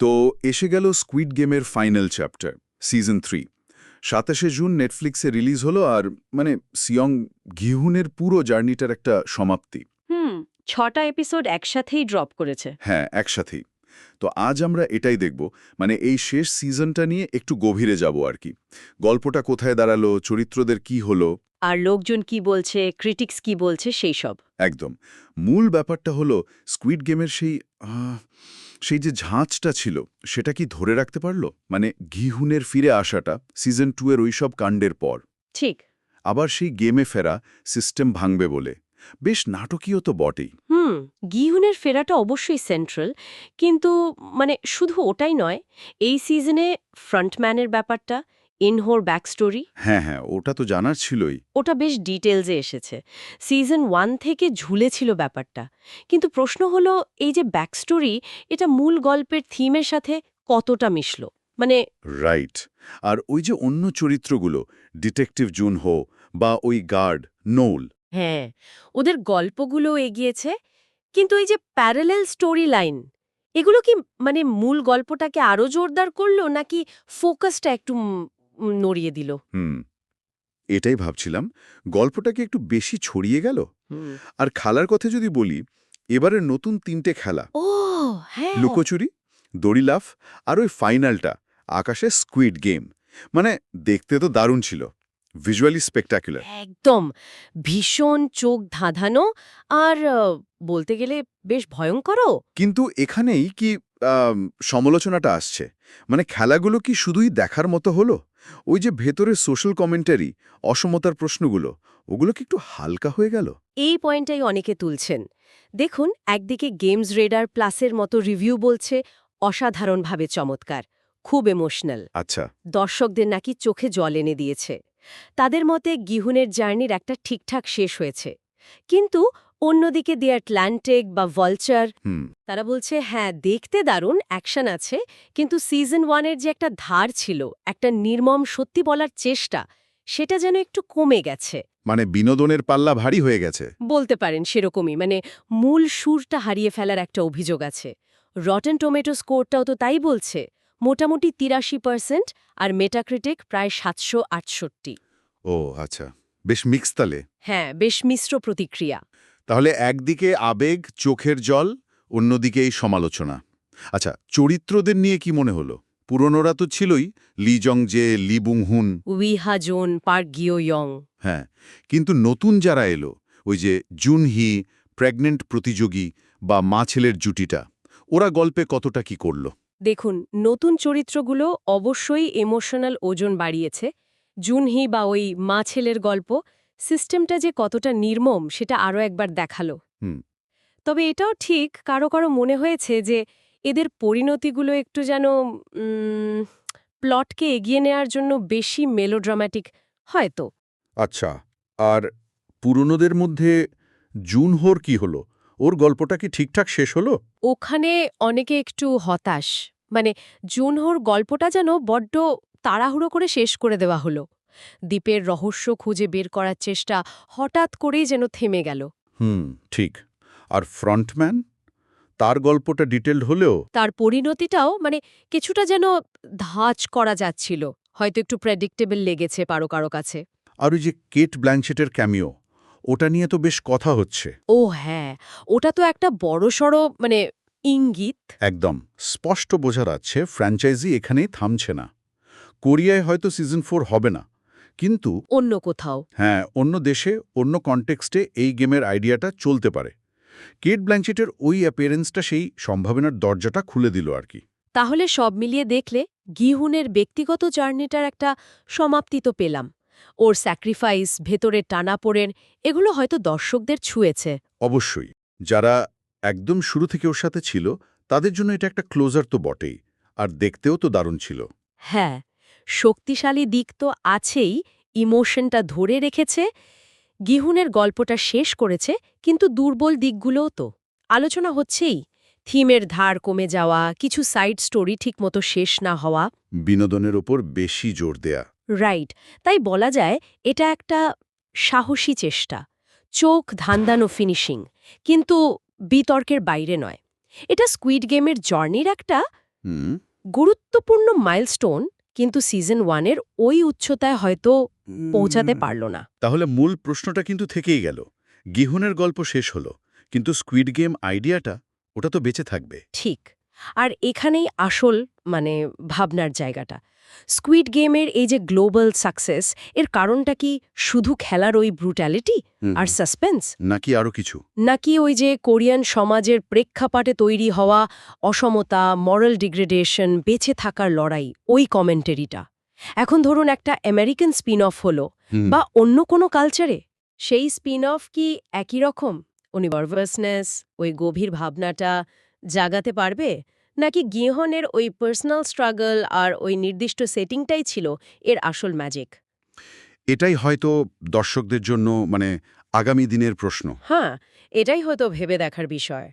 তো এসে গেল স্কুইড গেমের ফাইনাল চ্যাপ্টার সিজন থ্রি সাতাশে জুন নেটফ্লিক্সে রিলিজ হলো আর মানে সিয়ং ঘিহুনের পুরো জার্নিটার একটা সমাপ্তি। হুম ছটা এপিসোড একসাথেই ড্রপ করেছে। হ্যাঁ একসাথেই। তো আজ আমরা এটাই দেখব মানে এই শেষ সিজনটা নিয়ে একটু গভীরে যাব আর কি। গল্পটা কোথায় দাঁড়াল চরিত্রদের কি হলো? আর লোকজন কি বলছে ক্রিটিক্স কি বলছে সেই সব। একদম। মূল ব্যাপারটা হলো স্কুইড গেমের সেই সেই যে ঝাঁচটা ছিল সেটা কি ধরে রাখতে পারল? মানে ঘিহুনের ফিরে আসাটা সিজন টু এর ওইসব কাণ্ডের পর। ঠিক। আবার সেই গেমে ফেরা সিস্টেম ভাঙবে বলে। বেশ নাটকীয় তো বটেই। হুম গিহুনের ফেরাটা অবশ্যই সেন্ট্রাল কিন্তু মানে শুধু ওটাই নয় এই সিজনে ফ্রন্টম্যানের ব্যাপারটা ইনহোর ব্যাকস্টোরি? হ্যাঁ হ্যাঁ ওটা তো জানার ছিলই। ওটা বেশ ডিটেলসে এসেছে। সিজন ওয়ান থেকে ঝুলেছিল ব্যাপারটা। কিন্তু প্রশ্ন হলো এই যে ব্যাকস্টোরি এটা মূল গল্পের থিমের সাথে কতটা মিশল? মানে রাইট। আর ওই যে অন্য চরিত্রগুলো ডিটেকটিভ জুন হো বা ওই গার্ড নোল। হ্যাঁ ওদের গল্পগুলো এগিয়েছে কিন্তু এই যে প্যারালেল স্টোরি লাইন এগুলো কি মানে মূল গল্পটাকে আরও জোরদার করল নাকি ফোকাসটা একটু নড়িয়ে দিল। হুম এটাই ভাবছিলাম। গল্পটা কি একটু বেশি ছড়িয়ে গেল? আর খালার কথা যদি বলি এবারের নতুন তিনটে খেলা। ও হ্যাঁ। লুকোচুরি দড়িলাফ আর ওই ফাইনালটা আকাশে স্কুইড গেম। মানে দেখতে তো দারুণ ছিল। Visually spectacular. একদম। ভীষণ চোখ ধাঁধানো আর বলতে গেলে বেশ ভয়ঙ্করও। কিন্তু এখানেই কি সমালোচনাটা আসছে। মানে খেলাগুলো কি শুধুই দেখার মতো হলো? ওই যে ভেতরের সোশ্যাল কমেন্টারি অসমতার প্রশ্নগুলো ওগুলো কি একটু হালকা হয়ে গেল? এই পয়েন্টটাই অনেকে তুলছেন। দেখুন একদিকে গেমস রেডার প্লাসের মতো রিভিউ বলছে অসাধারণভাবে চমৎকার খুব ইমোশনাল আচ্ছা। দর্শকদের নাকি চোখে জল এনে দিয়েছে। তাদের মতে গিহুনের জার্নির একটা ঠিকঠাক শেষ হয়েছে। কিন্তু অন্যদিকে দি অ্যাটলান্টিক বা ভলচার তারা বলছে হ্যাঁ দেখতে দারুণ অ্যাকশন আছে কিন্তু সিজন ওয়ানের যে একটা ধার ছিল একটা নির্মম সত্যি বলার চেষ্টা সেটা যেন একটু কমে গেছে। মানে বিনোদনের পাল্লা ভারী হয়ে গেছে। বলতে পারেন সেরকমই মানে মূল সুরটা হারিয়ে ফেলার একটা অভিযোগ আছে। রটেন টোমেটো স্কোরটাও তো তাই বলছে মোটামুটি তিরাশি পার্সেন্ট আর মেটাক্রিটিক প্রায় সাতশো আটষট্টি। ও আচ্ছা বেশ মিক্স তালে। হ্যাঁ বেশ মিশ্র প্রতিক্রিয়া। তাহলে একদিকে আবেগ চোখের জল অন্যদিকে এই সমালোচনা। আচ্ছা চরিত্রদের নিয়ে কি মনে হলো? পুরনোরা তো ছিলই লি Jung Jae Lee Hun Wiha Joon Park Gyu Young হ্যাঁ কিন্তু নতুন যারা এলো ওই যে জুন হি প্রেগনেন্ট প্রতিযোগী বা মা ছেলের জুটিটা ওরা গল্পে কতটা কি করল? দেখুন নতুন চরিত্রগুলো অবশ্যই ইমোশনাল ওজন বাড়িয়েছে। জুনহি বা ওই মা ছেলের গল্প সিস্টেমটা যে কতটা নির্মম সেটা আরও একবার দেখাল। তবে এটাও ঠিক কারও কারও মনে হয়েছে যে এদের পরিণতিগুলো একটু যেন প্লটকে এগিয়ে নেয়ার জন্য বেশি মেলোড্রামাটিক হয়তো আচ্ছা আর পুরনোদের মধ্যে জুনহোর কি হলো? ওর গল্পটা কি ঠিকঠাক শেষ হলো? ওখানে অনেকে একটু হতাশ। মানে জুনহোর গল্পটা যেন বড্ড তাড়াহুড়ো করে শেষ করে দেওয়া হলো। দ্বীপের রহস্য খুঁজে বের করার চেষ্টা হঠাৎ করেই যেন থেমে গেল। হুম ঠিক। আর ফ্রন্টম্যান? তার গল্পটা ডিটেলড হলেও? তার পরিণতিটাও মানে কিছুটা যেন ধাঁচ করা যাচ্ছিল। হয়তো একটু প্রেডিক্টেবল লেগেছে পারো কারও কাছে। আর ওই যে কেট ব্ল্যাঙ্কশেটের ক্যামিও ওটা নিয়ে তো বেশ কথা হচ্ছে। ও হ্যাঁ ওটা তো একটা বড়সড় মানে ইঙ্গিত। একদম। স্পষ্ট বোঝা যাচ্ছে ফ্র্যাঞ্চাইজি এখানেই থামছে না। কোরিয়ায় হয়তো সিজন ফোর হবে না। কিন্তু অন্য কোথাও। হ্যাঁ অন্য দেশে অন্য কনটেক্সটে এই গেমের আইডিয়াটা চলতে পারে। কেট ব্ল্যাঙ্কশেটের ওই অ্যাপিয়ারেন্সটা সেই সম্ভাবনার দরজাটা খুলে দিল আর কি। তাহলে সব মিলিয়ে দেখলে গিহুনের ব্যক্তিগত জার্নিটার একটা সমাপ্তি তো পেলাম। ওর স্যাক্রিফাইস ভেতরে টানাপোড়েন এগুলো হয়তো দর্শকদের ছুঁয়েছে। অবশ্যই যারা একদম শুরু থেকে ওর সাথে ছিল তাদের জন্য এটা একটা ক্লোজার তো বটেই আর দেখতেও তো দারুণ ছিল। হ্যাঁ শক্তিশালী দিক তো আছেই ইমোশনটা ধরে রেখেছে গিহুনের গল্পটা শেষ করেছে কিন্তু দুর্বল দিকগুলোও তো। আলোচনা হচ্ছেই থিমের ধার কমে যাওয়া কিছু সাইড স্টোরি ঠিকমতো শেষ না হওয়া। বিনোদনের ওপর বেশি জোর দেয়া। রাইট তাই বলা যায় এটা একটা সাহসী চেষ্টা চোখ ধান্দানো ফিনিশিং কিন্তু বিতর্কের বাইরে নয়। এটা স্কুইড গেমের জার্নির একটা গুরুত্বপূর্ণ মাইলস্টোন কিন্তু সিজন ওয়ানের ওই উচ্চতায় হয়তো পৌঁছাতে পারল না। তাহলে মূল প্রশ্নটা কিন্তু থেকেই গেল। গিহুনের গল্প শেষ হলো কিন্তু স্কুইড গেম আইডিয়াটা ওটা তো বেঁচে থাকবে। ঠিক। আর এখানেই আসল মানে ভাবনার জায়গাটা। স্কুইড গেমের এই যে গ্লোবাল সাকসেস এর কারণটা কি শুধু খেলার ওই ব্রুটালিটি আর সাসপেন্স নাকি আরও কিছু? নাকি ওই যে কোরিয়ান সমাজের প্রেক্ষাপটে তৈরি হওয়া অসমতা মরাল ডিগ্রেডেশন বেঁচে থাকার লড়াই ওই কমেন্টারিটা এখন ধরুন একটা আমেরিকান স্পিন অফ হলো বা অন্য কোনো কালচারে সেই স্পিন অফ কি একই রকম? উনি নার্ভাসনেস ওই গভীর ভাবনাটা জাগাতে পারবে? নাকি গিহনের ওই পার্সোনাল স্ট্রাগল আর ওই নির্দিষ্ট সেটিংটাই ছিল এর আসল ম্যাজিক এটাই হয়তো দর্শকদের জন্য মানে আগামী দিনের প্রশ্ন। হ্যাঁ এটাই হয়তো ভেবে দেখার বিষয়।